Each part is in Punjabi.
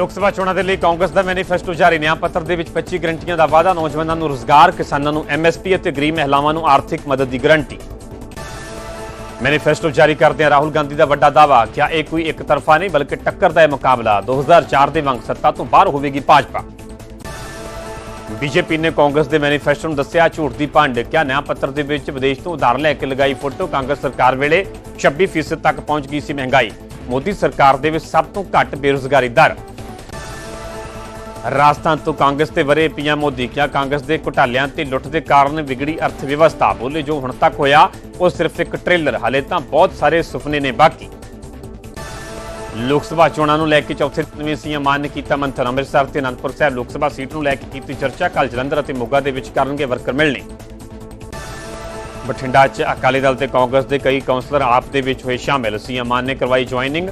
ਲੋਕ ਸਭਾ ਚੋਣਾਂ ਦੇ ਲਈ ਕਾਂਗਰਸ ਦਾ ਮੈਨੀਫੈਸਟੋ ਜਾਰੀ। ਨਿਆਂ ਪੱਤਰ ਦੇ ਵਿੱਚ 25 ਗਰੰਟੀਆਂ ਦਾ ਵਾਅਦਾ, ਨੌਜਵਾਨਾਂ ਨੂੰ ਰੋਜ਼ਗਾਰ, ਕਿਸਾਨਾਂ ਨੂੰ ਐਮਐਸਪੀ ਅਤੇ ਗਰੀਬ ਮਹਿਲਾਵਾਂ ਨੂੰ ਆਰਥਿਕ ਮਦਦ ਦੀ ਗਰੰਟੀ। ਮੈਨੀਫੈਸਟੋ ਜਾਰੀ ਕਰਦਿਆਂ ਰਾਹੁਲ ਗਾਂਧੀ ਦਾ ਵੱਡਾ ਦਾਅਵਾ ਕਿ ਇਹ ਕੋਈ ਇੱਕ ਤਰਫਾ ਨਹੀਂ, ਬਲਕਿ ਟੱਕਰ ਦਾ ਇਹ ਮੁਕਾਬਲਾ। 2004 ਦੇ ਵਾਂਗ ਸੱਤਾ ਤੋਂ ਬਾਹਰ ਹੋਵੇਗੀ ਭਾਜਪਾ। ਬੀਜੇਪੀ ਨੇ ਕਾਂਗਰਸ ਦੇ ਮੈਨੀਫੈਸਟੋ ਨੂੰ ਦੱਸਿਆ, ਝੂਠ ਦੀ ਭੰਡ ਕਿਆ ਨਿਆਂ ਪੱਤਰ ਦੇ ਵਿੱਚ ਵਿਦੇਸ਼ ਤੋਂ ਉਧਾਰ ਲੈ ਕੇ ਲਗਾਈ ਫੋਟੋ, ਕਾਂਗਰਸ ਸਰਕਾਰ ਵੇਲੇ 26% ਤੱਕ ਪਹੁੰਚ ਗਈ ਸੀ ਮਹਿੰਗਾਈ। ਮੋਦੀ ਸਰਕਾਰ ਦੇ ਵਿੱਚ ਸਭ ਤੋਂ ਘੱਟ ਬੇਰੁਜ਼ਗਾਰੀ ਦਰ। ਰਾਜਸਥਾਨ ਤੋਂ ਕਾਂਗਰਸ ਤੇ ਵਰੇ ਪੀਐਮ ਮੋਦੀ ਕਿਹਾ, ਕਾਂਗਰਸ ਦੇ ਘੁਟਾਲਿਆਂ ਤੇ ਲੁੱਟ ਦੇ ਕਾਰਨ ਵਿਗੜੀ ਅਰਥ ਵਿਵਸਥਾ ਬੋਲੇ, ਜੋ ਹੁਣ ਤੱਕ ਹੋਇਆ, ਉਹ ਸਿਰਫ ਇੱਕ ਟ੍ਰੇਲਰ। ਹਾਲੇ ਤਾਂ ਬਹੁਤ ਸਾਰੇ ਸੁਪਨੇ ਨੇ ਬਾਕੀ। ਲੋਕ ਸਭਾ ਚੋਣਾਂ ਨੂੰ ਲੈ ਕੇ ਚੌਥੇ ਦਿਨ ਵੀ ਸੀਐਮ ਮਾਨ ਨੇ ਕੀਤਾ ਮੰਥਨ। ਅੰਮ੍ਰਿਤਸਰ ਤੇ ਅਨੰਦਪੁਰ ਸਾਹਿਬ ਲੋਕ ਸਭਾ ਸੀਟ ਨੂੰ ਲੈ ਕੇ ਕੀਤੀ ਚਰਚਾ। ਕੱਲ ਜਲੰਧਰ ਅਤੇ ਮੋਗਾ ਦੇ ਵਿੱਚ ਕਰਨਗੇ ਵਰਕਰ ਮਿਲਣੇ। ਬਠਿੰਡਾ 'ਚ ਅਕਾਲੀ ਦਲ ਤੇ ਕਾਂਗਰਸ ਦੇ ਕਈ ਕਾਉਂਸਲਰ ਆਪ ਦੇ ਵਿੱਚ ਹੋਏ ਸ਼ਾਮਿਲ। ਸੀਐਮ ਮਾਨ ਨੇ ਕਰਵਾਈ ਜੁਆਇਨਿੰਗ।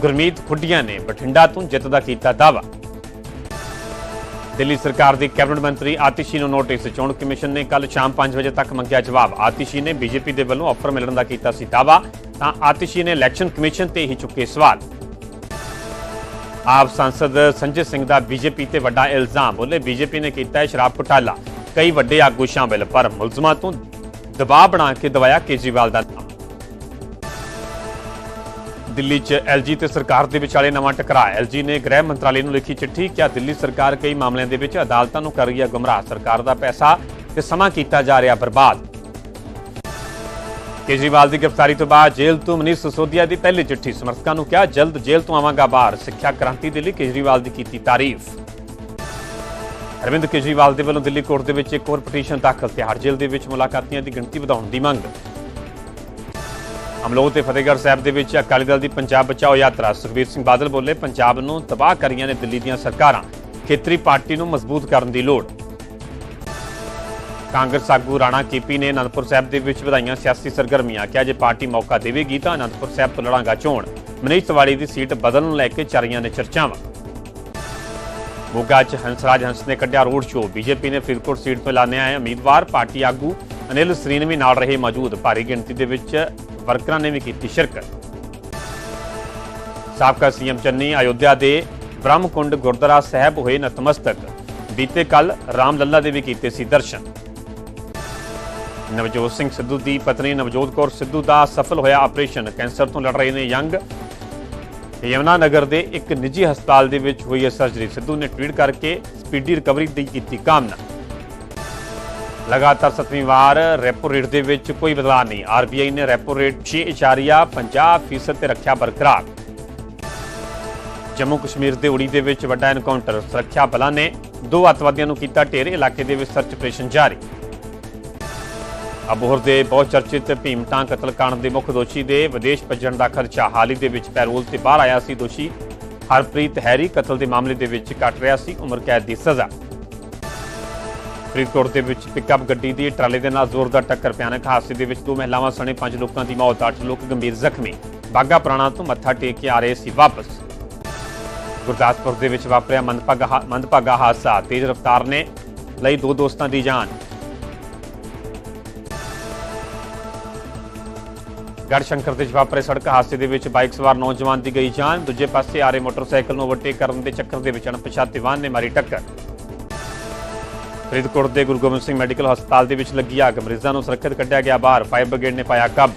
ਗੁਰਮੀਤ ਖੁੱਡੀਆਂ ਨੇ ਬਠਿੰਡਾ ਤੋਂ ਜਿੱਤ ਦਾ ਕੀਤਾ ਦਾਅਵਾ। ਦਿੱਲੀ ਸਰਕਾਰ ਦੀ ਕੈਬਨਿਟ ਮੰਤਰੀ ਆਤਿਸ਼ੀ ਨੂੰ ਨੋਟਿਸ, ਚੋਣ ਕਮਿਸ਼ਨ ਨੇ ਕੱਲ ਸ਼ਾਮ 5 ਵਜੇ ਤੱਕ ਮੰਗਿਆ ਜਵਾਬ। ਆਤਿਸ਼ੀ ਨੇ ਬੀਜੇਪੀ ਦੇ ਵੱਲੋਂ ਆਫਰ ਮਿਲਣ ਦਾ ਕੀਤਾ ਸੀ ਦਾਅਵਾ, ਤਾਂ ਆਤਿਸ਼ੀ ਨੇ ਇਲੈਕਸ਼ਨ ਕਮਿਸ਼ਨ ਤੇ ਹੀ ਚੁੱਕੇ ਸਵਾਲ। ਆਪ ਸੰਸਦ ਸੰਜੇ ਸਿੰਘ ਦਾ ਬੀਜੇਪੀ ਤੇ ਵੱਡਾ ਇਲਜ਼ਾਮ ਬੋਲੇ ਬੀਜੇਪੀ ਨੇ ਕੀਤਾ ਹੈ ਸ਼ਰਾਬ ਘੁਟਾਲਾ। ਕਈ ਵੱਡੇ ਆਗੂ ਸ਼ਾਮਿਲ, ਪਰ ਮੁਲਜ਼ਮਾਂ ਤੋਂ ਦਬਾਅ ਬਣਾ ਕੇ ਦਵਾਇਆ ਕੇਜਰੀਵਾਲ ਦਾ ਨਾਮ। ਦਿੱਲੀ 'ਚ ਐਲਜੀ ਤੇ ਸਰਕਾਰ ਦੇ ਵਿਚਾਲੇ ਨਵਾਂ ਟਕਰਾਅ। ਐਲਜੀ ਨੇ ਗ੍ਰਹਿ ਮੰਤਰਾਲੇ ਨੂੰ ਲਿਖੀ ਚਿੱਠੀ ਕਿ ਦਿੱਲੀ ਸਰਕਾਰ ਕਈ ਮਾਮਲਿਆਂ ਦੇ ਵਿੱਚ ਅਦਾਲਤਾਂ ਨੂੰ ਕਰ ਰਹੀ ਹੈ ਗੁੰਮਰਾਹ। ਸਰਕਾਰ ਦਾ ਪੈਸਾ ਤੇ ਸਮਾਂ ਕੀਤਾ ਜਾ ਰਿਹਾ ਬਰਬਾਦ। ਕੇਜਰੀਵਾਲ ਦੀ ਗ੍ਰਿਫਤਾਰੀ ਤੋਂ ਬਾਅਦ ਜੇਲ੍ਹ ਤੋਂ ਮਨੀਸ਼ ਸਿਸੋਦੀਆ ਦੀ ਪਹਿਲੀ ਚਿੱਠੀ। ਸਮਰਥਕਾਂ ਨੂੰ ਕਿਹਾ, ਜਲਦ ਜੇਲ੍ਹ ਤੋਂ ਆਵਾਂਗਾ ਬਾਹਰ। ਸਿੱਖਿਆ ਕ੍ਰਾਂਤੀ ਦੇ ਲਈ ਕੇਜਰੀਵਾਲ ਦੀ ਕੀਤੀ ਤਾਰੀਫ। ਅਰਵਿੰਦ ਕੇਜਰੀਵਾਲ ਦੇ ਵੱਲੋਂ ਦਿੱਲੀ ਕੋਰਟ ਦੇ ਵਿੱਚ ਇੱਕ ਹੋਰ ਪਟੀਸ਼ਨ ਦਾਖਲ। ਤਿਹਾੜ ਜੇਲ੍ਹ ਦੇ ਵਿੱਚ ਮੁਲਾਕਾਤੀਆਂ ਦੀ ਗਿਣਤੀ ਵਧਾਉਣ ਦੀ ਮੰਗ। ਅਮਲੋਹ ਤੇ ਫਤਿਹਗੜ੍ਹ ਸਾਹਿਬ ਦੇ ਵਿੱਚ ਅਕਾਲੀ ਦਲ ਦੀ ਪੰਜਾਬ ਬਚਾਓ ਯਾਤਰਾ। ਸੁਖਬੀਰ ਸਿੰਘ ਬਾਦਲ ਬੋਲੇ, ਪੰਜਾਬ ਨੂੰ ਤਬਾਹ ਕਰੀਆਂ ਨੇ ਦਿੱਲੀ ਦੀਆਂ ਸਰਕਾਰਾਂ। ਖੇਤਰੀ ਪਾਰਟੀ ਨੂੰ ਮਜ਼ਬੂਤ ਕਰਨ ਦੀ ਲੋੜ। ਕਾਂਗਰਸ ਆਗੂ ਰਾਣਾ ਕੀਪੀ ਨੇ ਅਨੰਦਪੁਰ ਸਾਹਿਬ ਦੇ ਵਿੱਚ ਵਧਾਈਆਂ ਸਿਆਸੀ ਸਰਗਰਮੀਆਂ। ਕਿਹਾ, ਜੇ ਪਾਰਟੀ ਮੌਕਾ ਦੇਵੇਗੀ ਤਾਂ ਅਨੰਦਪੁਰ ਸਾਹਿਬ ਤੋਂ ਲੜਾਂਗਾ ਚੋਣ ਮਨੀਸ਼ ਤਿਵਾੜੀ ਦੀ ਸੀਟ ਬਦਲਣ ਲੈ ਕੇ ਚੱਲੀਆਂ ਨੇ ਚਰਚਾਵਾਂ। ਮੋਗਾ 'ਚ ਹੰਸਰਾਜ ਹੰਸ ਨੇ ਕੱਢਿਆ ਰੋਡ ਸ਼ੋਅ। ਬੀਜੇਪੀ ਨੇ ਫਰੀਦਕੋਟ ਸੀਟ ਤੋਂ ਐਲਾਨਿਆ ਹੈ ਉਮੀਦਵਾਰ। ਪਾਰਟੀ ਆਗੂ ਅਨਿਲ ਸਰੀਨਵੀ ਨਾਲ ਰਹੇ ਮੌਜੂਦ। ਭਾਰੀ ਗਿਣਤੀ ਦੇ ਵਿੱਚ ਵਰਕਰਾਂ ਨੇ ਵੀ ਕੀਤੀ ਸ਼ਿਰਕਤ। ਸਾਬਕਾ ਸੀਐਮ ਚੰਨੀ ਅਯੋਧਿਆ ਦੇ ਬ੍ਰਹਮਕੁੰਡ ਗੁਰਦੁਆਰਾ ਸਾਹਿਬ ਹੋਏ ਨਤਮਸਤਕ। ਬੀਤੇ ਕੱਲ ਰਾਮ ਲੱਲਾ ਦੇ ਵੀ ਕੀਤੇ ਸੀ ਦਰਸ਼ਨ। ਨਵਜੋਤ ਸਿੰਘ ਸਿੱਧੂ ਦੀ ਪਤਨੀ ਨਵਜੋਤ ਕੌਰ ਸਿੱਧੂ ਦਾ ਸਫਲ ਹੋਇਆ ਆਪਰੇਸ਼ਨ। ਕੈਂਸਰ ਤੋਂ ਲੜ ਰਹੇ ਨੇ ਯੰਗ। ਯਮਨਾ ਨਗਰ ਦੇ ਇੱਕ ਨਿੱਜੀ ਹਸਪਤਾਲ ਦੇ ਵਿੱਚ ਹੋਈ ਹੈ ਸਰਜਰੀ। ਸਿੱਧੂ ਨੇ ਟਵੀਟ ਕਰਕੇ ਸਪੀਡੀ ਰਿਕਵਰੀ ਦੀ ਕੀਤੀ ਕਾਮਨਾ। ਲਗਾਤਾਰ ਸੱਤਵੀਂ ਵਾਰ ਰੈਪੋ ਰੇਟ ਦੇ ਵਿੱਚ ਕੋਈ ਬਦਲਾਅ ਨਹੀਂ। ਆਰਬੀਆਈ ਨੇ ਰੈਪੋ ਰੇਟ 6.50% ਤੇ ਰੱਖਿਆ ਬਰਕਰਾਰ। ਜੰਮੂ ਕਸ਼ਮੀਰ ਦੇ ਉੜੀ ਦੇ ਵਿੱਚ ਵੱਡਾ ਐਨਕਾਊਂਟਰ ਸੁਰੱਖਿਆ ਬਲਾਂ ਨੇ ਦੋ ਅੱਤਵਾਦੀਆਂ ਨੂੰ ਕੀਤਾ ਢੇਰ, ਇਲਾਕੇ ਦੇ ਵਿੱਚ ਸਰਚ ਆਪਰੇਸ਼ਨ ਜਾਰੀ। ਅਬੋਹਰ ਦੇ ਬਹੁਤ ਚਰਚਿਤ ਭੀਮਟਾਂ ਕਤਲकांड ਦੇ ਮੁੱਖ ਦੋਸ਼ੀ ਦੇ ਵਿਦੇਸ਼ ਭੱਜਣ ਦਾ ਖਰਚਾ, ਹਾਲ ਹੀ ਦੇ ਵਿੱਚ ਪੈਰੋਲ ਤੇ ਬਾਹਰ ਆਇਆ ਸੀ ਦੋਸ਼ੀ। ਹਰਪ੍ਰੀਤ ਹੈਰੀ ਕਤਲ ਦੇ ਮਾਮਲੇ ਦੇ ਵਿੱਚ ਕੱਟ ਰਿਹਾ ਸੀ, ਉਮਰ ਕੈਦ ਦੀ ਸਜ਼ਾ। ਫਰੀਦਕੋਟ ਦੇ ਵਿੱਚ ਪਿਕਅਪ ਗੱਡੀ ਦੀ ਟਰਾਲੇ ਦੇ ਨਾਲ ਜ਼ੋਰਦਾਰ ਟੱਕਰ, ਭਿਆਨਕ ਹਾਦਸੇ ਦੇ ਵਿੱਚ ਦੋ ਮਹਿਲਾਵਾਂ ਸਣੇ ਪੰਜ ਲੋਕਾਂ ਦੀ ਮੌਤ, ਅੱਠ ਲੋਕ ਗੰਭੀਰ ਜ਼ਖਮੀ। ਬਾਗਾ ਪੁਰਾਣਾ ਤੋਂ ਮੱਥਾ ਟੇਕ ਕੇ ਆ ਰਹੇ ਸੀ ਵਾਪਸ। ਗੁਰਦਾਸਪੁਰ ਦੇ ਵਿੱਚ ਵਾਪਰਿਆ ਮੰਦਭਾਗਾ ਮੰਦਭਾਗਾ ਹਾਦਸਾ। ਤੇਜ਼ ਰਫ਼ਤਾਰ ਨੇ ਲਈ ਦੋ ਦੋਸਤਾਂ ਦੀ ਜਾਨ। ਗੜਸ਼ੰਕਰ ਦੇ ਵਿੱਚ ਵਾਪਰੇ ਸੜਕ ਹਾਦਸੇ ਦੇ ਵਿੱਚ ਬਾਈਕ ਸਵਾਰ ਨੌਜਵਾਨ ਦੀ ਗਈ ਜਾਨ। ਦੂਜੇ ਪਾਸੇ ਆ ਰਹੇ ਮੋਟਰਸਾਈਕਲ ਨੂੰ ਓਵਰਟੇਕ ਕਰਨ ਦੇ ਚੱਕਰ ਦੇ ਵਿੱਚ ਅਣਪਛਾਤੇ ਵਾਹਨ ਨੇ ਮਾਰੀ ਟੱਕਰ। ਫਰੀਦਕੋਟ ਦੇ ਗੁਰੂ ਗੋਬਿੰਦ ਸਿੰਘ ਮੈਡੀਕਲ ਹਸਪਤਾਲ ਦੇ ਵਿੱਚ ਲੱਗੀ ਅੱਗ। ਮਰੀਜ਼ਾਂ ਨੂੰ ਸੁਰੱਖਿਅਤ ਕੱਢਿਆ ਗਿਆ ਬਾਹਰ। ਫਾਇਰ ਬ੍ਰਿਗੇਡ ਨੇ ਪਾਇਆ ਕਬ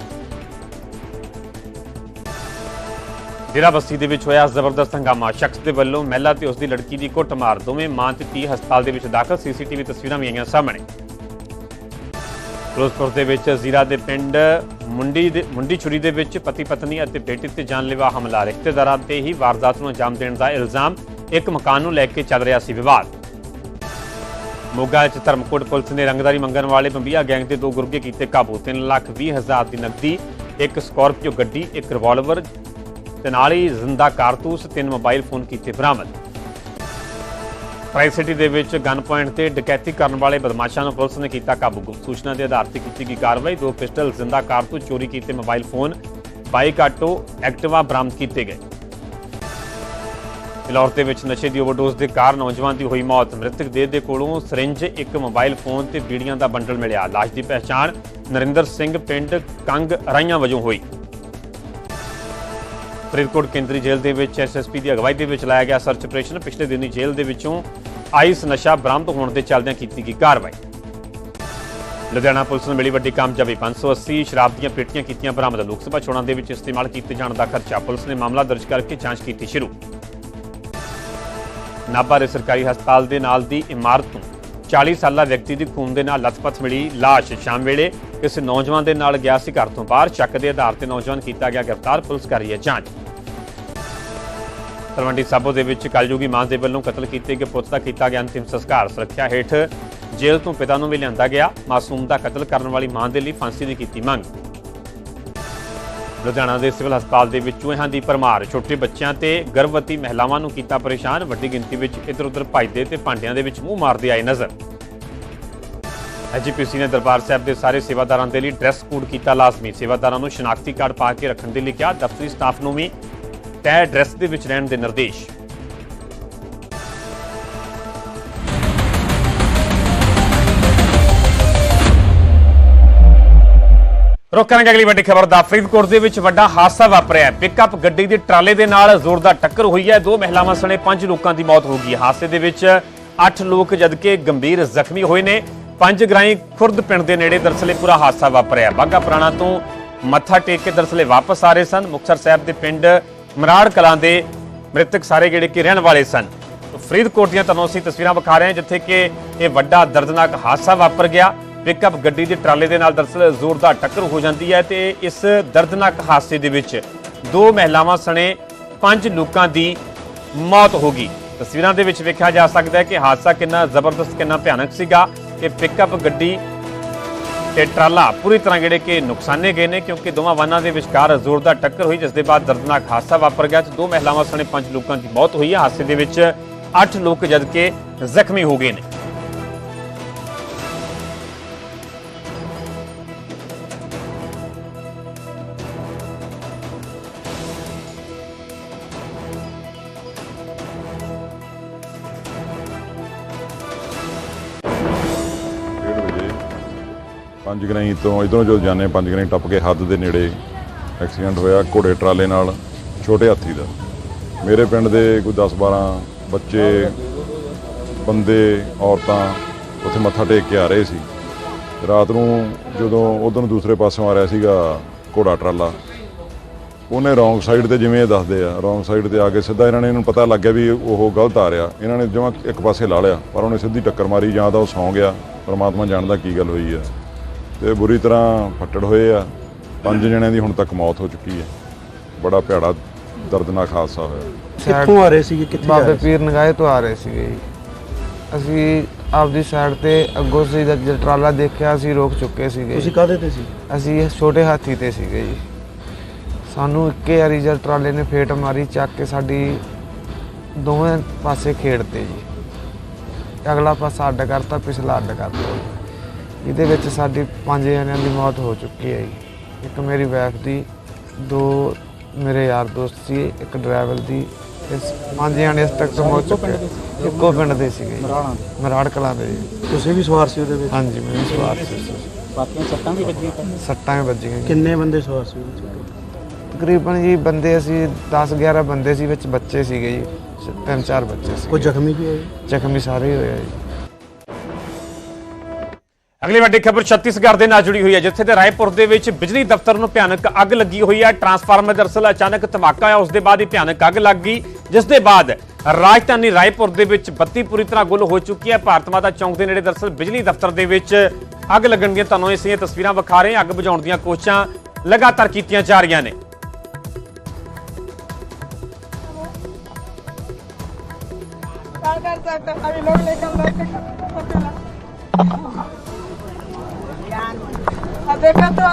ਡੇਰਾ ਬਸਤੀ ਦੇ ਵਿੱਚ ਹੋਇਆ ਜ਼ਬਰਦਸਤ ਹੰਗਾਮਾ। ਸ਼ਖਸ ਦੇ ਵੱਲੋਂ ਮਹਿਲਾ ਤੇ ਉਸ ਦੀ ਲੜਕੀ ਦੀ ਕੁੱਟਮਾਰ। ਦੋਵੇਂ ਮਾਂ ਤੇ ਧੀ ਹਸਪਤਾਲ ਦੇ ਵਿੱਚ ਦਾਖਲ। ਸੀਸੀਟੀਵੀ ਤਸਵੀਰਾਂ ਵੀ ਆਈਆਂ ਸਾਹਮਣੇ। ਫਿਰੋਜ਼ਪੁਰ ਦੇ ਵਿੱਚ ਜ਼ੀਰਾ ਦੇ ਪਿੰਡ ਮੁੰਡੀ ਦੇ ਮੁੰਡੀ ਛੁਰੀ ਦੇ ਵਿੱਚ ਪਤੀ, ਪਤਨੀ ਅਤੇ ਬੇਟੀ ਤੇ ਜਾਨਲੇਵਾ ਹਮਲਾ। ਰਿਸ਼ਤੇਦਾਰਾਂ ਤੇ ਹੀ ਵਾਰਦਾਤ ਨੂੰ ਅੰਜਾਮ ਦੇਣ ਦਾ ਇਲਜ਼ਾਮ। ਇੱਕ ਮਕਾਨ ਨੂੰ ਲੈ ਕੇ ਚੱਲ ਰਿਹਾ ਸੀ ਵਿਵਾਦ। ਮੋਗਾ ਚ ਧਰਮਕੋਟ ਪੁਲਿਸ ਨੇ ਰੰਗਦਾਰੀ ਮੰਗਣ ਵਾਲੇ ਬੰਬੀਆ ਗੈਂਗ ਦੇ ਦੋ ਗੁਰਗੇ ਕੀਤੇ ਕਾਬੂ। 3 ਲੱਖ 20 ਹਜ਼ਾਰ ਦੀ ਨਕਦੀ, ਇੱਕ ਸਕਾਰਪੀਓ ਗੱਡੀ, ਇੱਕ ਰਿਵਾਲਵਰ ਤੇ ਨਾਲ ਹੀ ਜ਼ਿੰਦਾ ਕਾਰਤੂਸ, ਤਿੰਨ ਮੋਬਾਈਲ ਫੋਨ ਕੀਤੇ ਬਰਾਮਦ। ਟ੍ਰਾਈ ਸਿਟੀ ਦੇ ਵਿੱਚ ਗਨ ਪੁਆਇੰਟ ਤੇ ਡਕੈਤੀ ਕਰਨ ਵਾਲੇ ਬਦਮਾਸ਼ਾਂ ਨੂੰ ਪੁਲਿਸ ਨੇ ਕੀਤਾ ਕਾਬੂ। ਗੁਪਤ ਸੂਚਨਾ ਦੇ ਆਧਾਰ ਤੇ ਕੀਤੀ ਗਈ ਕਾਰਵਾਈ। ਦੋ ਪਿਸਟਲ ਜ਼ਿੰਦਾ ਕਾਰਤੂਸ ਚੋਰੀ ਕੀਤੇ mobile phone, bike auto, Activa ਬਰਾਮਦ ਕੀਤੇ ਗਏ। ਫਿਲੌਰ ਦੇ ਵਿੱਚ ਨਸ਼ੇ ਦੀ ਓਵਰਡੋਜ਼ ਦੇ ਕਾਰਨ ਨੌਜਵਾਨ ਦੀ ਹੋਈ ਮੌਤ। ਮ੍ਰਿਤਕ ਦੇਹ ਦੇ ਕੋਲੋਂ ਸਿਰਿੰਜ, ਇੱਕ ਮੋਬਾਈਲ ਫੋਨ ਤੇ ਬੀੜੀਆਂ ਦਾ ਬੰਡਲ ਮਿਲਿਆ। ਲਾਸ਼ ਦੀ ਪਛਾਣ ਨਰਿੰਦਰ ਸਿੰਘ ਪਿੰਡ ਕੰਗ ਰਾਈਆਂ ਵਜੋਂ ਹੋਈ। ਫਰੀਦਕੋਟ ਕੇਂਦਰੀ ਜੇਲ੍ਹ ਦੇ ਵਿੱਚ ਐਸਐਸਪੀ ਦੀ ਅਗਵਾਈ ਦੇ ਵਿੱਚ ਲਾਇਆ ਗਿਆ ਸਰਚ ਆਪਰੇਸ਼ਨ। ਪਿਛਲੇ ਦਿਨੀ ਜੇਲ੍ਹ ਦੇ ਵਿੱਚੋਂ ਆਈਸ ਨਸ਼ਾ ਬਰਾਮਦ ਹੋਣ ਦੇ ਚੱਲਦਿਆਂ ਕੀਤੀ ਗਈ ਕਾਰਵਾਈ। ਲੁਧਿਆਣਾ ਪੁਲਿਸ ਨੂੰ ਮਿਲੀ ਵੱਡੀ ਕਾਮਯਾਬੀ। 580 ਸ਼ਰਾਬ ਦੀਆਂ ਪੇਟੀਆਂ ਕੀਤੀਆਂ ਬਰਾਮਦ। ਲੋਕ ਸਭਾ ਚੋਣਾਂ ਦੇ ਵਿੱਚ ਇਸਤੇਮਾਲ ਕੀਤੇ ਜਾਣ ਦਾ ਖਰਚਾ। ਪੁਲਿਸ ਨੇ ਮਾਮਲਾ ਦਰਜ ਕਰਕੇ ਜਾਂਚ ਕੀਤੀ ਸ਼ੁਰੂ। ਨਾਭਾ ਦੇ ਸਰਕਾਰੀ ਹਸਪਤਾਲ ਦੇ ਨਾਲ ਦੀ ਇਮਾਰਤ ਤੋਂ 40 ਸਾਲਾ ਵਿਅਕਤੀ ਦੀ ਖੂਨ ਦੇ ਨਾਲ ਲਥਪਥ ਮਿਲੀ ਲਾਸ਼। ਸ਼ਾਮ ਵੇਲੇ ਕਿਸੇ ਨੌਜਵਾਨ ਦੇ ਨਾਲ ਗਿਆ ਸੀ ਘਰ ਤੋਂ ਬਾਹਰ। ਸ਼ੱਕ ਦੇ ਆਧਾਰ ਤੇ ਨੌਜਵਾਨ ਕੀਤਾ ਗਿਆ ਗ੍ਰਿਫਤਾਰ। ਪੁਲਿਸ ਕਰ ਰਹੀ ਹੈ ਜਾਂਚ। ਤਲਵੰਡੀ ਸਾਬੋ ਦੇ ਵਿੱਚ ਕਲਯੁਗੀ ਮਾਂ ਦੇ ਵੱਲੋਂ ਕਤਲ ਕੀਤੇ ਗਏ ਪੁੱਤ ਦਾ ਕੀਤਾ ਗਿਆ ਅੰਤਿਮ ਸੰਸਕਾਰ। ਸੁਰੱਖਿਆ ਹੇਠ ਜੇਲ੍ਹ ਤੋਂ ਪਿਤਾ ਨੂੰ ਵੀ ਲਿਆਂਦਾ ਗਿਆ। ਮਾਸੂਮ ਦਾ ਕਤਲ ਕਰਨ ਵਾਲੀ ਮਾਂ ਦੇ ਲਈ ਫਾਂਸੀ ਦੀ ਕੀਤੀ ਮੰਗ। ਲੁਧਿਆਣਾ ਦੇ ਸਿਵਲ ਹਸਪਤਾਲ ਦੇ ਵਿੱਚ ਚੂਹਿਆਂ ਦੀ ਪਰਮਾਰ ਛੋਟੇ ਬੱਚਿਆਂ ਤੇ ਗਰਭਵਤੀ ਮਹਿਲਾਵਾਂ ਨੂੰ ਕੀਤਾ ਪਰੇਸ਼ਾਨ, ਵੱਡੀ ਗਿਣਤੀ ਵਿੱਚ ਇੱਧਰ ਉੱਧਰ ਭੱਜਦੇ ਤੇ ਭਾਂਡਿਆਂ ਦੇ ਵਿੱਚ ਮੂੰਹ ਮਾਰਦੇ ਆਏ ਨਜ਼ਰ। ਐਜੀਪੀਸੀ ਨੇ ਦਰਬਾਰ ਸਾਹਿਬ ਦੇ ਸਾਰੇ ਸੇਵਾਦਾਰਾਂ ਦੇ ਲਈ ਡਰੈਸ ਕੋਡ ਕੀਤਾ ਲਾਜ਼ਮੀ। ਸੇਵਾਦਾਰਾਂ ਨੂੰ ਸ਼ਨਾਖਤੀ ਕਾਰਡ ਪਾ ਕੇ ਰੱਖਣ ਦੇ ਲਈ ਕਿਹਾ, ਦਫ਼ਤਰੀ ਸਟਾਫ ਨੂੰ ਵੀ ਤੈਅ ਡਰੈਸ ਦੇ ਵਿੱਚ ਰਹਿਣ ਦੇ ਨਿਰਦੇਸ਼। ਰੋਕਾਂਗੇ ਅਗਲੀ ਵੱਡੀ ਖਬਰ ਦਾ। ਫਰੀਦਕੋਟ ਦੇ ਵਿੱਚ ਵੱਡਾ ਹਾਦਸਾ ਵਾਪਰਿਆ ਪਿਕਅਪ ਗੱਡੀ ਦੀ ਟਰਾਲੇ ਦੇ ਨਾਲ ਜ਼ੋਰਦਾਰ ਟੱਕਰ ਹੋਈ ਹੈ। ਦੋ ਮਹਿਲਾਵਾਂ ਸਣੇ ਪੰਜ ਲੋਕਾਂ ਦੀ ਮੌਤ ਹੋ ਗਈ ਹਾਦਸੇ ਦੇ ਵਿੱਚ 8 ਲੋਕ ਜਦਕਿ ਗੰਭੀਰ ਜ਼ਖਮੀ ਹੋਏ ਨੇ। ਪੰਜ ਗਰਾਈ ਖੁਰਦ ਪਿੰਡ ਦੇ ਨੇੜੇ ਦਰਸਲੇ ਪੂਰਾ ਹਾਦਸਾ ਵਾਪਰਿਆ ਬਾਗਾ ਪੁਰਾਣਾ ਤੋਂ ਮੱਥਾ ਟੇਕ ਕੇ ਦਰਸਲੇ ਵਾਪਸ ਆ ਰਹੇ ਸਨ। ਮੁਕਤਸਰ ਸਾਹਿਬ ਦੇ ਪਿੰਡ ਮਰਾੜ ਕਲਾਂ ਦੇ ਮ੍ਰਿਤਕ ਸਾਰੇ ਜਿਹੜੇ ਕਿ ਰਹਿਣ ਵਾਲੇ ਸਨ। ਫਰੀਦਕੋਟ ਦੀਆਂ ਤੁਹਾਨੂੰ ਅਸੀਂ ਤਸਵੀਰਾਂ ਵਿਖਾ ਰਹੇ ਹਾਂ, ਜਿੱਥੇ ਕਿ ਇਹ ਵੱਡਾ ਦਰਦਨਾਕ ਹਾਦਸਾ ਵਾਪਰ ਗਿਆ। ਪਿਕਅਪ ਗੱਡੀ ਦੇ ਟਰਾਲੇ ਦੇ ਨਾਲ ਦਰਅਸਲ ਜ਼ੋਰਦਾਰ ਟੱਕਰ ਹੋ ਜਾਂਦੀ ਹੈ ਤੇ ਇਸ ਦਰਦਨਾਕ ਹਾਦਸੇ ਦੇ ਵਿੱਚ ਦੋ ਮਹਿਲਾਵਾਂ ਸਣੇ ਪੰਜ ਲੋਕਾਂ ਦੀ ਮੌਤ ਹੋ ਗਈ। ਤਸਵੀਰਾਂ ਦੇ ਵਿੱਚ ਵੇਖਿਆ ਜਾ ਸਕਦਾ ਹੈ ਕਿ ਹਾਦਸਾ ਕਿੰਨਾ ਜ਼ਬਰਦਸਤ, ਕਿੰਨਾ ਭਿਆਨਕ ਸੀਗਾ ਕਿ ਪਿਕਅਪ ਗੱਡੀ ਤੇ ਟਰਾਲਾ ਪੂਰੀ ਤਰ੍ਹਾਂ ਜਿਹੜੇ ਕਿ ਨੁਕਸਾਨੇ ਗਏ ਨੇ ਕਿਉਂਕਿ ਦੋਵਾਂ ਵਾਹਨਾਂ ਦੇ ਵਿਚਕਾਰ ਜ਼ੋਰਦਾਰ ਟੱਕਰ ਹੋਈ, ਜਿਸ ਦੇ ਬਾਅਦ ਦਰਦਨਾਕ ਹਾਦਸਾ ਵਾਪਰ ਗਿਆ ਤੇ ਦੋ ਮਹਿਲਾਵਾਂ ਸਣੇ ਪੰਜ ਲੋਕਾਂ ਦੀ ਮੌਤ ਹੋਈ। ਹੈ ਹਾਦਸੇ ਦੇ ਵਿੱਚ 8 ਲੋਕ ਜਦਕਿ ਜ਼ਖਮੀ ਹੋ ਗਏ ਨੇ। ਪੰਜ ਤੋਂ ਇਧਰੋਂ ਜਦੋਂ ਜਾਂਦੇ ਪੰਜ ਗਰਾਈ ਟੱਪ ਕੇ ਹੱਦ ਦੇ ਨੇੜੇ ਐਕਸੀਡੈਂਟ ਹੋਇਆ ਘੋੜੇ ਟਰਾਲੇ ਨਾਲ, ਛੋਟੇ ਹਾਥੀ ਦਾ। ਮੇਰੇ ਪਿੰਡ ਦੇ ਕੋਈ 10 12 ਬੱਚੇ, ਬੰਦੇ, ਔਰਤਾਂ ਉੱਥੇ ਮੱਥਾ ਟੇਕ ਕੇ ਆ ਰਹੇ ਸੀ। ਰਾਤ ਨੂੰ ਜਦੋਂ ਉਧਰ ਨੂੰ ਦੂਸਰੇ ਪਾਸੋਂ ਆ ਰਿਹਾ ਸੀਗਾ ਘੋੜਾ ਟਰਾਲਾ, ਉਹਨੇ ਰੋਂਗ ਸਾਈਡ ਤੇ ਜਿਵੇਂ ਇਹ ਦੱਸਦੇ ਆ, ਰੋਂਗ ਸਾਈਡ ਤੇ ਆ ਕੇ ਸਿੱਧਾ ਇਹਨਾਂ ਨੇ ਇਹਨੂੰ ਪਤਾ ਲੱਗ ਗਿਆ ਵੀ ਉਹ ਗਲਤ ਆ ਰਿਹਾ। ਇਹਨਾਂ ਨੇ ਜਮਾਂ ਇੱਕ ਪਾਸੇ ਲਾ ਲਿਆ, ਪਰ ਉਹਨੇ ਸਿੱਧੀ ਟੱਕਰ ਮਾਰੀ, ਜਾਂ ਤਾਂ ਉਹ ਸੌਂ ਗਿਆ। ਪਰਮਾਤਮਾ ਜਾਣਦਾ ਕੀ ਗੱਲ ਹੋਈ ਆ। ਤੇ ਬੁਰੀ ਤਰ੍ਹਾਂ ਫੱਟੜ ਹੋਏ ਆ। ਪੰਜ ਜਣਿਆਂ ਦੀ ਹੁਣ ਤੱਕ ਮੌਤ ਹੋ ਚੁੱਕੀ ਹੈ। ਬੜਾ ਭੈੜਾ ਦਰਦਨਾਕ ਹਾਦਸਾ ਹੋਇਆ। ਕਿੱਥੋਂ ਆ ਰਹੇ ਸੀਗੇ? ਕਿੱਥੇ ਜਾ ਬਾਬੇ ਰਹੇ ਪੀਰ ਨਗਾਏ ਤੋਂ ਆ ਰਹੇ ਸੀਗੇ ਜੀ। ਅਸੀਂ ਆਪਦੀ ਸਾਈਡ ਤੇ ਅੱਗੋਂ ਸੀ ਜਦ ਟਰਾਲਾ ਦੇਖਿਆ ਅਸੀਂ ਰੋਕ ਚੁੱਕੇ ਸੀਗੇ ਤੁਸੀਂ ਕਾਹਦੇ ਤੇ ਸੀ? ਅਸੀਂ ਇਹ ਛੋਟੇ ਹਾਥੀ ਤੇ ਸੀਗੇ ਜੀ। ਸਾਨੂੰ ਇੱਕੇ ਵਾਰੀ ਜਦ ਟਰਾਲੇ ਨੇ ਫੇਟ ਮਾਰੀ ਚੱਕ ਕੇ ਸਾਡੀ ਦੋਵੇਂ ਪਾਸੇ ਖੇੜਤੇ ਜੀ। ਅਗਲਾ ਪਾਸਾ ਅੱਡ ਕਰਤਾ ਪਿਛਲਾ ਅੱਡ ਕਰਤਾ। ਇਹਦੇ ਵਿੱਚ ਸਾਡੀ ਪੰਜ ਜਣਿਆਂ ਦੀ ਮੌਤ ਹੋ ਚੁੱਕੀ ਹੈ ਜੀ। ਇੱਕ ਮੇਰੀ ਵਾਈਫ ਦੀ ਦੋ ਮੇਰੇ ਯਾਰ ਦੋਸਤ ਸੀ ਇੱਕ ਡਰਾਈਵਰ ਦੀ ਇਸ ਪੰਜ ਜਣੇ ਇਸ ਤੱਕ ਹੋ ਚੁੱਕੇ ਇੱਕੋ ਪਿੰਡ ਦੇ ਸੀਗੇ ਮਰਾੜ ਕਲਾਂ ਦੇ ਤੁਸੀਂ ਵੀ ਸਵਾਰ ਸੀ ਉਹਦੇ ਵਿੱਚ? ਹਾਂਜੀ ਮੇਰੇ ਸਵਾਰ ਸੀ ਬਾਕੀਆਂ ਸੱਟਾਂ ਵੀ ਵੱਜੀਆਂ ਸੱਟਾਂ ਵੀ ਵੱਜੀਆਂ ਕਿੰਨੇ ਬੰਦੇ ਸਵਾਰ ਸੀ ਤਕਰੀਬਨ ਜੀ ਬੰਦੇ ਅਸੀਂ 10 11 ਬੰਦੇ ਸੀ ਵਿੱਚ ਬੱਚੇ ਸੀਗੇ ਜੀ। ਤਿੰਨ ਚਾਰ ਬੱਚੇ ਸੀ। ਕੋਈ ਜ਼ਖਮੀ ਵੀ ਹੋਏ? ਜ਼ਖਮੀ ਸਾਰੇ ਹੋਏ ਆ ਜੀ। ਅਗਲੀ ਵੱਡੀ ਖਬਰ ਛੱਤੀਸਗੜ੍ਹ ਦੇ ਨਾਲ ਜੁੜੀ ਹੋਈ ਹੈ, ਜਿੱਥੇ ਤੇ ਰਾਏਪੁਰ ਦੇ ਵਿੱਚ ਬਿਜਲੀ ਦਫ਼ਤਰ ਨੂੰ ਭਿਆਨਕ ਅੱਗ ਲੱਗੀ ਹੋਈ ਹੈ। ਟਰਾਂਸਫਾਰਮਰ ਦਰਸਲ ਅਚਾਨਕ ਧਮਾਕਾ ਆਇਆ ਉਸ ਦੇ ਬਾਅਦ ਹੀ ਭਿਆਨਕ ਅੱਗ ਲੱਗ ਗਈ, ਜਿਸ ਦੇ ਬਾਅਦ ਰਾਜਧਾਨੀ ਰਾਏਪੁਰ ਦੇ ਵਿੱਚ ਬੱਤੀ ਪੂਰੀ ਤਰ੍ਹਾਂ ਗੁੱਲ ਹੋ ਚੁੱਕੀ ਹੈ। ਭਾਰਤ ਮਾਤਾ ਚੌਂਕ ਦੇ ਨੇੜੇ ਦਰਸਲ ਬਿਜਲੀ ਦਫ਼ਤਰ ਦੇ ਵਿੱਚ ਅੱਗ ਲੱਗਣ ਦੀਆਂ ਤੁਹਾਨੂੰ ਇਸ ਤਸਵੀਰਾਂ ਵਿਖਾ ਰਹੇ ਹਾਂ। ਅੱਗ ਬੁਝਾਉਣ ਦੀਆਂ ਕੋਸ਼ਿਸ਼ਾਂ ਲਗਾਤਾਰ ਕੀਤੀਆਂ ਜਾ ਰਹੀਆਂ ਨੇ। Hace canto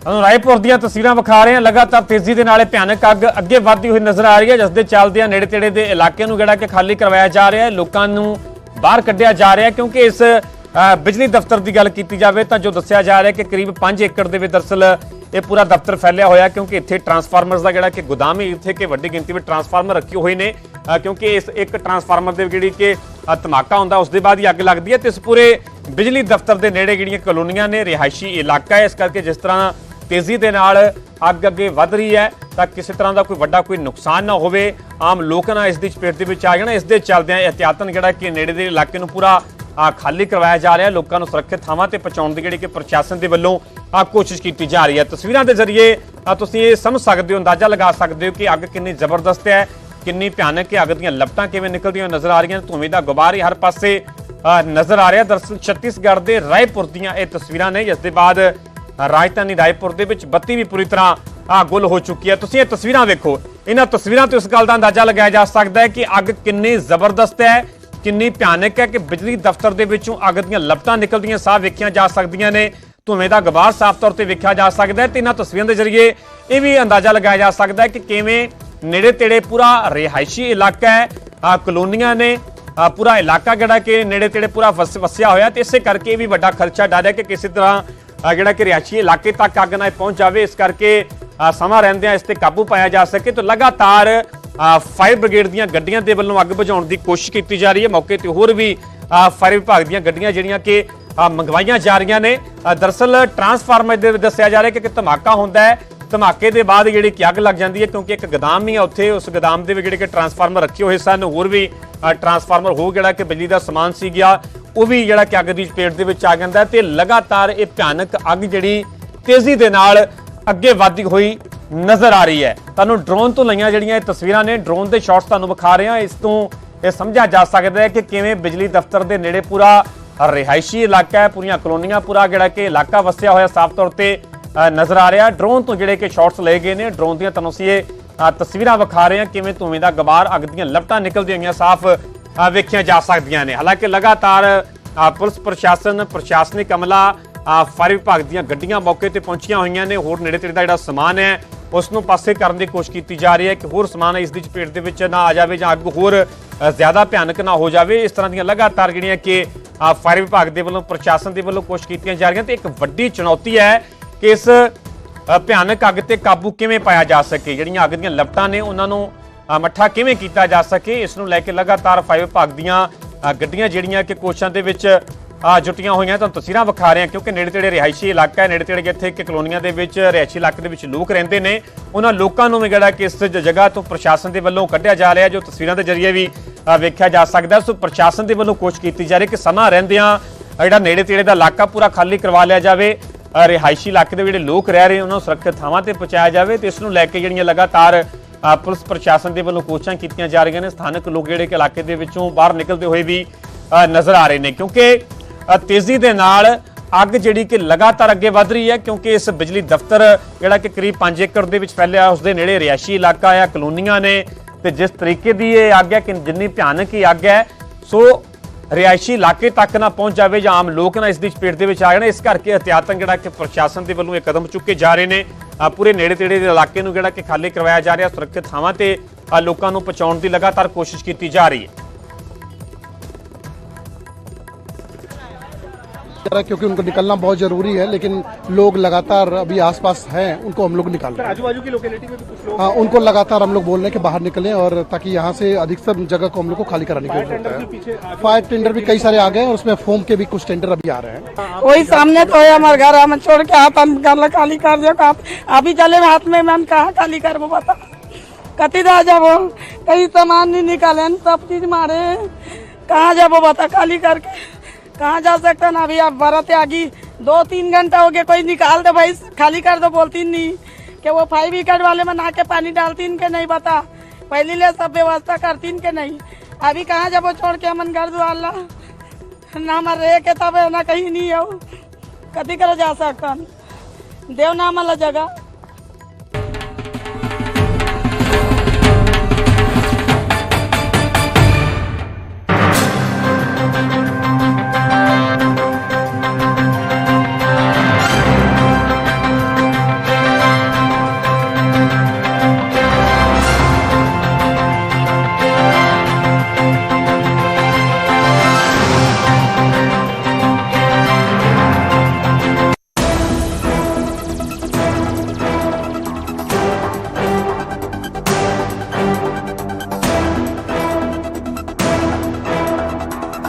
ਤੁਹਾਨੂੰ ਰਾਏਪੁਰ ਦੀਆਂ ਤਸਵੀਰਾਂ ਵਿਖਾ ਰਹੇ ਹਾਂ। ਲਗਾਤਾਰ ਤੇਜ਼ੀ ਦੇ ਨਾਲ ਇਹ ਭਿਆਨਕ ਅੱਗ ਅੱਗੇ ਵੱਧਦੀ ਹੋਈ ਨਜ਼ਰ ਆ ਰਹੀ ਹੈ ਜਿਸ ਦੇ ਚੱਲਦਿਆਂ ਨੇੜੇ-ਤੇੜੇ ਦੇ ਇਲਾਕਿਆਂ ਨੂੰ ਜਿਹੜਾ ਕਿ ਖਾਲੀ ਕਰਵਾਇਆ ਜਾ ਰਿਹਾ ਹੈ। ਲੋਕਾਂ ਨੂੰ ਬਾਹਰ ਕੱਢਿਆ ਜਾ ਰਿਹਾ ਹੈ, ਕਿਉਂਕਿ ਇਸ ਬਿਜਲੀ ਦਫ਼ਤਰ ਦੀ ਗੱਲ ਕੀਤੀ ਜਾਵੇ ਤਾਂ ਜੋ ਦੱਸਿਆ ਜਾ ਰਿਹਾ ਕਿ ਕਰੀਬ 5 ਏਕੜ ਦੇ ਵਿੱਚ ਦਰਸਲ ਇਹ ਪੂਰਾ ਦਫ਼ਤਰ ਫੈਲਿਆ ਹੋਇਆ ਕਿਉਂਕਿ ਇੱਥੇ ਟਰਾਂਸਫਾਰਮਰਸ ਦਾ ਜਿਹੜਾ ਕਿ ਗੋਦਾਮ ਹੀ ਇੱਥੇ ਕਿ ਵੱਡੀ ਗਿਣਤੀ ਵਿੱਚ ਟਰਾਂਸਫਾਰਮਰ ਰੱਖੇ ਹੋਏ ਨੇ ਕਿਉਂਕਿ ਇਸ ਇੱਕ ਟਰਾਂਸਫਾਰਮਰ ਦੇ ਜਿਹੜੀ ਕਿ ਧਮਾਕਾ ਹੁੰਦਾ, ਉਸ ਦੇ ਬਾਅਦ ਹੀ ਅੱਗ ਲੱਗਦੀ ਹੈ ਤੇ ਇਸ ਪੂਰੇ ਬਿਜਲੀ ਦਫ਼ਤਰ ਦੇ ਨੇੜੇ ਜਿਹੜੀਆਂ ਕਲੋਨੀਆਂ ਨੇ, ਰਿਹਾਇਸ਼ੀ ਇਲਾਕਾ ਹੈ। ਇਸ ਕਰਕੇ ਜਿਸ ਤਰ੍ਹਾਂ ਤੇਜ਼ੀ ਦੇ ਨਾਲ ਅੱਗ ਅੱਗੇ ਵੱਧ ਰਹੀ ਹੈ, ਤਾਂ ਕਿਸੇ ਤਰ੍ਹਾਂ ਦਾ ਕੋਈ ਵੱਡਾ ਕੋਈ ਨੁਕਸਾਨ ਨਾ ਹੋਵੇ। ਆਮ ਲੋਕ ਨਾ ਇਸ ਦੀ ਚਪੇਟ ਦੇ ਵਿੱਚ ਆ ਜਾਣਾ। ਇਸ ਦੇ ਚੱਲਦਿਆਂ ਇਹਤਿਆਤਨ ਜਿਹੜਾ ਕਿ ਨੇੜੇ ਦੇ ਇਲਾਕੇ ਨੂੰ ਪੂਰਾ ਖਾਲੀ ਕਰਵਾਇਆ ਜਾ ਰਿਹਾ। ਲੋਕਾਂ ਨੂੰ ਸੁਰੱਖਿਅਤ ਥਾਵਾਂ ਤੇ ਪਹੁੰਚਾਉਣ ਦੀ ਜਿਹੜੀ ਕਿ ਪ੍ਰਸ਼ਾਸਨ ਦੇ ਵੱਲੋਂ ਆ ਕੋਸ਼ਿਸ਼ ਕੀਤੀ ਜਾ ਰਹੀ ਹੈ। ਤਸਵੀਰਾਂ ਦੇ ਜ਼ਰੀਏ ਤੁਸੀਂ ਇਹ ਸਮਝ ਸਕਦੇ ਹੋ, ਅੰਦਾਜ਼ਾ ਲਗਾ ਸਕਦੇ ਹੋ ਕਿ ਅੱਗ ਕਿੰਨੀ ਜ਼ਬਰਦਸਤ ਹੈ, ਕਿੰਨੀ ਭਿਆਨਕ ਹੈ, ਅੱਗ ਦੀਆਂ ਲਪਟਾਂ ਕਿਵੇਂ ਨਿਕਲਦੀਆਂ ਨਜ਼ਰ ਆ ਰਹੀਆਂ ਨੇ ਦਾ ਗੁਬਾਰ ਹੀ ਹਰ ਪਾਸੇ ਨਜ਼ਰ ਆ ਰਿਹਾ। ਦਰਅਸਲ ਛੱਤੀਸਗੜ੍ਹ ਦੇ ਰਾਏਪੁਰ ਦੀਆਂ ਇਹ ਤਸਵੀਰਾਂ ਨੇ, ਜਿਸ ਦੇ ਬਾਅਦ ਰਾਜਧਾਨੀ ਰਾਏਪੁਰ ਦੇ ਵਿੱਚ ਬੱਤੀ ਵੀ ਪੂਰੀ ਤਰ੍ਹਾਂ ਆ ਗੁੱਲ ਹੋ ਚੁੱਕੀ ਹੈ। ਤੁਸੀਂ ਇਹ ਤਸਵੀਰਾਂ ਵੇਖੋ। ਇਹਨਾਂ ਤਸਵੀਰਾਂ ਤੋਂ ਇਸ ਗੱਲ ਦਾ ਅੰਦਾਜ਼ਾ ਲਗਾਇਆ ਜਾ ਸਕਦਾ ਹੈ ਕਿ ਅੱਗ ਕਿੰਨੀ ਜ਼ਬਰਦਸਤ ਹੈ ਕਿੰਨੀ ਭਿਆਨਕ ਹੈ ਕਿ ਬਿਜਲੀ ਦਫ਼ਤਰ ਦੇ ਵਿੱਚੋਂ ਅੱਗ ਦੀਆਂ ਲਪਟਾਂ ਨਿਕਲਦੀਆਂ ਸਾਹ ਵੇਖੀਆਂ ਜਾ ਸਕਦੀਆਂ ਨੇ, ਧੂਏ ਦਾ ਗੁਬਾਰ ਸਾਫ਼ ਤੌਰ ਤੇ ਵੇਖਿਆ ਜਾ ਸਕਦਾ ਹੈ ਤੇ ਇਹਨਾਂ ਤਸਵੀਰਾਂ ਦੇ ਜ਼ਰੀਏ ਇਹ ਵੀ ਅੰਦਾਜ਼ਾ ਲਗਾਇਆ ਜਾ ਸਕਦਾ ਹੈ ਕਿ ਕਿਵੇਂ ਨੇੜੇ ਤੇੜੇ ਪੂਰਾ ਰਿਹਾਇਸ਼ੀ ਇਲਾਕਾ ਹੈ, ਆ ਕਲੋਨੀਆਂ ਨੇ ਪੂਰਾ ਇਲਾਕਾ ਜਿਹੜਾ ਕਿ ਨੇੜੇ ਤੇੜੇ ਪੂਰਾ ਵਸ- ਵਸਿਆ ਹੋਇਆ ਤੇ ਇਸੇ ਕਰਕੇ ਇਹ ਵੀ ਵੱਡਾ ਖਰਚਾ ਡਰ ਹੈ ਕਿ ਕਿਸੇ ਤਰ੍ਹਾਂ ਜਿਹੜਾ ਕਿ ਰਿਹਾਇਸ਼ੀ ਇਲਾਕੇ ਤੱਕ ਅੱਗ ਨਾ ਪਹੁੰਚ ਜਾਵੇ, ਇਸ ਕਰਕੇ ਸਮਾਂ ਰਹਿੰਦਿਆਂ ਇਸ ਤੇ ਕਾਬੂ ਪਾਇਆ ਜਾ ਸਕੇ ਤਾਂ ਲਗਾਤਾਰ ਫਾਇਰ ਬ੍ਰਿਗੇਡ ਦੀਆਂ ਗੱਡੀਆਂ ਦੇ ਵੱਲੋਂ ਅੱਗ ਬੁਝਾਉਣ ਦੀ ਕੋਸ਼ਿਸ਼ ਕੀਤੀ ਜਾ ਰਹੀ ਹੈ। ਮੌਕੇ ਤੇ ਹੋਰ ਵੀ ਫਾਇਰ ਵਿਭਾਗ ਦੀਆਂ ਗੱਡੀਆਂ ਜਿਹੜੀਆਂ ਕਿ ਮੰਗਵਾਈਆਂ ਜਾ ਰਹੀਆਂ ਨੇ। ਆ, ਦਰਅਸਲ ਟਰਾਂਸਫਾਰਮਰ ਦੇ ਵਿੱਚ ਦੱਸਿਆ ਜਾ ਰਿਹਾ ਕਿ ਇੱਕ ਧਮਾਕਾ ਹੁੰਦਾ ਹੈ। ਧਮਾਕੇ ਦੇ ਬਾਅਦ ਜਿਹੜੀ ਕਿ ਅੱਗ ਲੱਗ ਜਾਂਦੀ ਹੈ ਕਿਉਂਕਿ ਇੱਕ ਗੋਦਾਮ ਹੀ ਹੈ ਉੱਥੇ ਉਸ ਗੋਦਾਮ ਦੇ ਵਿੱਚ ਜਿਹੜੇ ਕਿ ਟਰਾਂਸਫਾਰਮਰ ਰੱਖੇ ਹੋਏ ਸਨ। ਹੋਰ ਵੀ ਟਰਾਂਸਫਾਰਮਰ ਹੋ ਜਿਹੜਾ ਕਿ ਬਿਜਲੀ ਦਾ ਸਮਾਨ ਸੀ ਗਿਆ ਉਹ ਵੀ ਜਿਹੜਾ ਕਿ ਅੱਗ ਦੀ ਚਪੇਟ ਦੇ ਵਿੱਚ ਆ ਜਾਂਦਾ ਹੈ ਤੇ ਲਗਾਤਾਰ ਇਹ ਭਿਆਨਕ ਅੱਗ ਜਿਹੜੀ ਤੇਜ਼ੀ ਦੇ ਨਾਲ ਅੱਗੇ ਵਧਦੀ ਹੋਈ ਨਜ਼ਰ ਆ ਰਹੀ ਹੈ। ਤੁਹਾਨੂੰ ਡਰੋਨ ਤੋਂ ਲਈਆਂ ਜਿਹੜੀਆਂ ਇਹ ਤਸਵੀਰਾਂ ਨੇ ਡਰੋਨ ਦੇ ਸ਼ਾਟਸ ਤੁਹਾਨੂੰ ਵਿਖਾ ਰਹੇ ਹਾਂ। ਇਸ ਤੋਂ ਇਹ ਸਮਝਿਆ ਜਾ ਸਕਦਾ ਹੈ ਕਿ ਕਿਵੇਂ ਬਿਜਲੀ ਦਫ਼ਤਰ ਦੇ ਨੇੜੇ ਪੂਰਾ ਰਿਹਾਇਸ਼ੀ ਇਲਾਕਾ ਹੈ। ਪੂਰੀਆਂ ਕਲੋਨੀਆਂ, ਪੂਰਾ ਜਿਹੜਾ ਕਿ ਇਲਾਕਾ ਵਸਿਆ ਹੋਇਆ ਸਾਫ਼ ਤੌਰ ਤੇ ਨਜ਼ਰ ਆ ਰਿਹਾ। ਡਰੋਨ ਤੋਂ ਜਿਹੜੇ ਕਿ ਸ਼ਾਟਸ ਲਏ ਗਏ ਨੇ ਡਰੋਨ ਦੀਆਂ ਤੁਹਾਨੂੰ ਅਸੀਂ ਇਹ ਤਸਵੀਰਾਂ ਵਿਖਾ ਰਹੇ ਹਾਂ ਕਿਵੇਂ ਧੂਏ ਦਾ ਗਬਾਰ ਅੱਗ ਦੀਆਂ ਲਪਟਾਂ ਨਿਕਲਦੀਆਂ ਹੋਈਆਂ ਸਾਫ਼ ਵੇਖੀਆਂ ਜਾ ਸਕਦੀਆਂ ਨੇ। ਹਾਲਾਂਕਿ ਲਗਾਤਾਰ ਪੁਲਿਸ ਪ੍ਰਸ਼ਾਸਨ, ਪ੍ਰਸ਼ਾਸਨਿਕ ਅਮਲਾ ਫਾਇਰ ਵਿਭਾਗ ਦੀਆਂ ਗੱਡੀਆਂ ਮੌਕੇ ਤੇ ਪਹੁੰਚੀਆਂ ਹੋਈਆਂ ਨੇ। ਹੋਰ ਨੇੜੇ ਤੇੜੇ ਦਾ ਜਿਹੜਾ ਸਮਾਨ ਹੈ, ਉਸ ਨੂੰ ਪਾਸੇ ਕਰਨ ਦੀ ਕੋਸ਼ਿਸ਼ ਕੀਤੀ ਜਾ ਰਹੀ ਹੈ। ਕਿ ਹੋਰ ਸਮਾਨ ਇਸ ਦੀ ਚਪੇਟ ਦੇ ਵਿੱਚ ਨਾ ਆ ਜਾਵੇ ਜਾਂ ਅੱਗ ਹੋਰ ਜ਼ਿਆਦਾ ਭਿਆਨਕ ਨਾ ਹੋ ਜਾਵੇ। ਇਸ ਤਰ੍ਹਾਂ ਦੀਆਂ ਲਗਾਤਾਰ ਜਿਹੜੀਆਂ ਕਿ ਫਾਇਰ ਵਿਭਾਗ ਦੇ ਵੱਲੋਂ, ਪ੍ਰਸ਼ਾਸਨ ਦੇ ਵੱਲੋਂ ਕੋਸ਼ਿਸ਼ ਕੀਤੀਆਂ ਜਾ ਰਹੀਆਂ ਤੇ ਇੱਕ ਵੱਡੀ ਚੁਣੌਤੀ ਹੈ ਕਿ ਇਸ ਭਿਆਨਕ ਅੱਗ ਤੇ ਕਾਬੂ ਕਿਵੇਂ ਪਾਇਆ ਜਾ ਸਕੇ। ਜਿਹੜੀਆਂ ਅੱਗ ਦੀਆਂ ਲਪਟਾਂ ਨੇ, ਉਹਨਾਂ ਨੂੰ ਮੱਠਾ ਕਿਵੇਂ ਕੀਤਾ ਜਾ ਸਕੇ, ਇਸ ਨੂੰ ਲੈ ਕੇ ਲਗਾਤਾਰ ਫਾਇਰ ਵਿਭਾਗ ਦੀਆਂ ਗੱਡੀਆਂ ਜਿਹੜੀਆਂ ਕਿ ਕੋਸ਼ਾਂ ਦੇ ਵਿੱਚ ਜੁਟੀਆਂ ਹੋਈਆਂ, ਤੁਹਾਨੂੰ ਤਸਵੀਰਾਂ ਵਿਖਾ ਰਹੇ ਹਾਂ, ਕਿਉਂਕਿ ਨੇੜੇ ਤੇੜੇ ਰਿਹਾਇਸ਼ੀ ਇਲਾਕਾ ਹੈ ਨੇੜੇ ਤੇੜੇ ਇੱਥੇ ਕਿ ਕਲੋਨੀਆਂ ਦੇ ਵਿੱਚ, ਰਿਹਾਇਸ਼ੀ ਇਲਾਕੇ ਦੇ ਵਿੱਚ ਲੋਕ ਰਹਿੰਦੇ ਨੇ। ਉਹਨਾਂ ਲੋਕਾਂ ਨੂੰ ਵੀ ਜਿਹੜਾ ਕਿ ਇਸ ਜਗ੍ਹਾ ਤੋਂ ਪ੍ਰਸ਼ਾਸਨ ਦੇ ਵੱਲੋਂ ਕੱਢਿਆ ਜਾ ਰਿਹਾ, ਜੋ ਤਸਵੀਰਾਂ ਦੇ ਜ਼ਰੀਏ ਵੀ ਵੇਖਿਆ ਜਾ ਸਕਦਾ। ਸੋ ਪ੍ਰਸ਼ਾਸਨ ਦੇ ਵੱਲੋਂ ਕੋਸ਼ਿਸ਼ ਕੀਤੀ ਜਾ ਰਹੀ ਕਿ ਸਮਾਂ ਰਹਿੰਦਿਆਂ ਜਿਹੜਾ ਨੇੜੇ ਤੇੜੇ ਦਾ ਇਲਾਕਾ ਪੂਰਾ ਖਾਲੀ ਕਰਵਾ ਲਿਆ ਜਾਵੇ। ਰਿਹਾਇਸ਼ੀ ਇਲਾਕੇ ਦੇ ਜਿਹੜੇ ਲੋਕ ਰਹਿ ਰਹੇ, ਉਹਨਾਂ ਨੂੰ ਸੁਰੱਖਿਅਤ ਥਾਵਾਂ ਤੇ ਪਹੁੰਚਾਇਆ ਜਾਵੇ ਤੇ ਇਸ ਨੂੰ ਲੈ ਕੇ ਜਿਹੜੀਆਂ ਲਗਾਤਾਰ ਪੁਲਿਸ ਪ੍ਰਸ਼ਾਸਨ ਦੇ ਵੱਲੋਂ ਕੋਸ਼ਿਸ਼ਾਂ ਕੀਤੀਆਂ ਜਾ ਰਹੀਆਂ ਨੇ। ਸਥਾਨਕ ਲੋਕ ਜਿਹੜੇ ਕਿ ਇਲਾਕੇ ਦੇ ਵਿੱਚੋਂ ਬਾਹਰ ਨਿਕਲਦੇ ਹੋਏ ਵੀ ਨਜ਼ਰ ਆ ਰਹੇ ਨੇ। ਕਿਉਂਕਿ ਤੇਜ਼ੀ ਦੇ ਨਾਲ ਅੱਗ ਜਿਹੜੀ ਕਿ ਲਗਾਤਾਰ ਅੱਗੇ ਵਧ ਰਹੀ ਹੈ, ਕਿਉਂਕਿ ਇਸ ਬਿਜਲੀ ਦਫ਼ਤਰ ਜਿਹੜਾ ਕਿ ਕਰੀਬ 5 ਏਕੜ ਦੇ ਵਿੱਚ ਫੈਲਿਆ, ਉਸ ਦੇ ਨੇੜੇ ਰਿਹਾਇਸ਼ੀ ਇਲਾਕਾ ਆ, ਕਲੋਨੀਆਂ ਨੇ ਤੇ ਜਿਸ ਤਰੀਕੇ ਦੀ ਇਹ ਅੱਗ ਹੈ ਕਿ ਜਿੰਨੀ ਭਿਆਨਕ ਹੀ ਅੱਗ ਹੈ, ਸੋ ਰਿਹਾਇਸ਼ੀ ਇਲਾਕੇ ਤੱਕ ਨਾ ਪਹੁੰਚ ਜਾਵੇ ਜਾਂ ਆਮ ਲੋਕ ਨਾ ਇਸ ਦੀ ਚਪੇਟ ਦੇ ਵਿੱਚ ਆ ਜਾਣ, ਇਸ ਕਰਕੇ ਇhtiyatan ਜਿਹੜਾ ਕਿ ਪ੍ਰਸ਼ਾਸਨ ਦੇ ਵੱਲੋਂ ਇਹ ਕਦਮ ਚੁੱਕੇ ਜਾ ਰਹੇ ਨੇ। ਪੂਰੇ ਨੇੜੇ ਤੇੜੇ ਦੇ ਇਲਾਕੇ ਨੂੰ ਜਿਹੜਾ ਕਿ ਖਾਲੀ ਕਰਵਾਇਆ ਜਾ ਰਿਹਾ, ਸੁਰੱਖਿਅਤ ਥਾਵਾਂ ਤੇ ਲੋਕਾਂ ਨੂੰ ਪਹੁੰਚਾਉਣ ਦੀ ਲਗਾਤਾਰ ਕੋਸ਼ਿਸ਼ ਕੀਤੀ ਜਾ ਰਹੀ ਹੈ। रहा है क्योंकि उनको निकलना बहुत ज़रूरी है लेकिन लोग लगातार अभी आसपास हैं उनको हम लोग निकाल रहे हैं। आजू बाजू की लोकेलिटी में भी कुछ लोग हाँ उनको लगातार हम लोग बोल रहे हैं कि बाहर निकलें और ताकि यहाँ से अधिकतर जगह को हम लोग को खाली कराने की ज़रूरत है। फायर टेंडर भी कई सारे आ गए और उसमें फोम के भी कुछ टेंडर अभी आ रहे हैं। वही सामने तो है हमारे घर हम छोड़ के हाथ हम गला खाली कर दियो का अभी चले हाथ में मैम कहाँ खाली कर वो बता कति दा जब कहीं सामान नहीं निकाले सब चीज़ मारे। कहाँ जब बता खाली करके। कहाँ जा सकता ना अभी आप बरत आगी दो तीन घंटा हो गया कोई निकाल दो भाई खाली कर दो बोलती नहीं कि वो फाइव विकेट वाले में ना के पानी डालती के नहीं बता पहले ले सब व्यवस्था करती के नहीं अभी कहाँ जब वो छोड़ के हमन घर दुआर ला ना हमार रहे के तब ना कहीं नहीं हो कथी करे जा सकता देव ना मला जगह